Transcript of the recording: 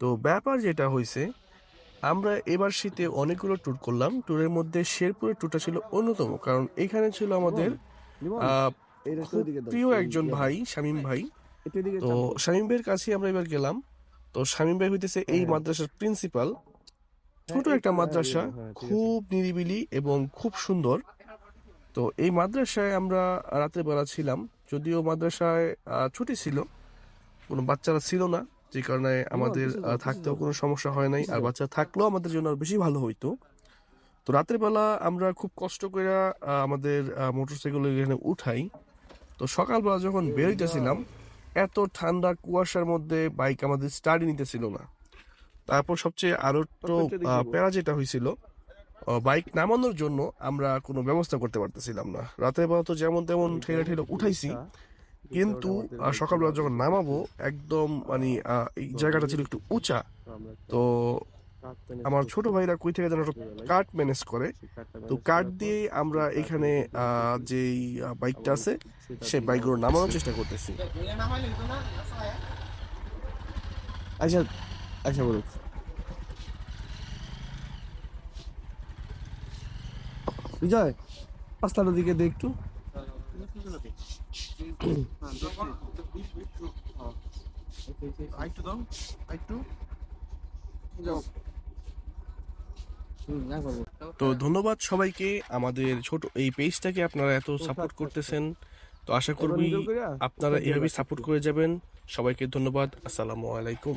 তো ব্যাপার যেটা হয়েছে আমরা এবার শীতে অনেকগুলো ট্যুর করলাম। ট্যুরের মধ্যে শেরপুরের ট্যুরটা ছিল অন্যতম কারণ এখানে ছিল আমাদের প্রিয় একজন ভাই শামীম ভাই। তো শামীম ভাইয়ের কাছে আমরা এবার গেলাম। তো শামীম ভাই হইতেছে এই মাদ্রাসার প্রিন্সিপাল ছোট একটা মাদ্রাসা খুব নিরিবিলি এবং খুব সুন্দর। তো এই মাদ্রাসায় আমরা রাতের বেলা ছিলাম যদিও মাদ্রাসায় ছুটি ছিল কোনো বাচ্চারা ছিল না। যে কারণে আমাদের থাকতেও কোনো সমস্যা হয় নাই। আর বাচ্চা থাকলেও আমাদের জন্য আরও বেশি ভালো হইতো। তো রাতের বেলা আমরা খুব কষ্ট করে আমাদের মোটরসাইকেল এখানে উঠাই। তো সকালবেলা যখন বেরোইতেছিলাম এত ঠান্ডা কুয়াশার মধ্যে বাইক আমাদের স্টার্টই নিতেছিল না। তারপর সবচেয়ে আরও তো প্যারা যেটা হয়েছিল বাইক নামানোর জন্য আমরা কোনো ব্যবস্থা করতে পারতেছিলাম না। রাতের বেলা তো যেমন তেমন ঠেলে ঠেলে উঠাইছি। কিন্তু সকালবেলা যখন নামাবো একদম মানে এই জায়গাটা ছিল একটু উঁচা। তো আমার ছোট ভাইরা কই থেকে যেন কাঠ ম্যানেজ করে। তো কাঠ দিয়ে আমরা এখানে যেই বাইকটা আছে সেই বাইকগুলো নামানোর চেষ্টা করতেছি। আচ্ছা আচ্ছা বলুন। বিজয় রাস্তাটার দিকে দেখ একটু। তো ধন্যবাদ সবাইকে। আমাদের ছোট এই পেজটাকে আপনারা এত সাপোর্ট করতেছেন। তো আশা করবি আপনারা এভাবেই সাপোর্ট করে যাবেন। সবাইকে ধন্যবাদ। আসসালামু আলাইকুম।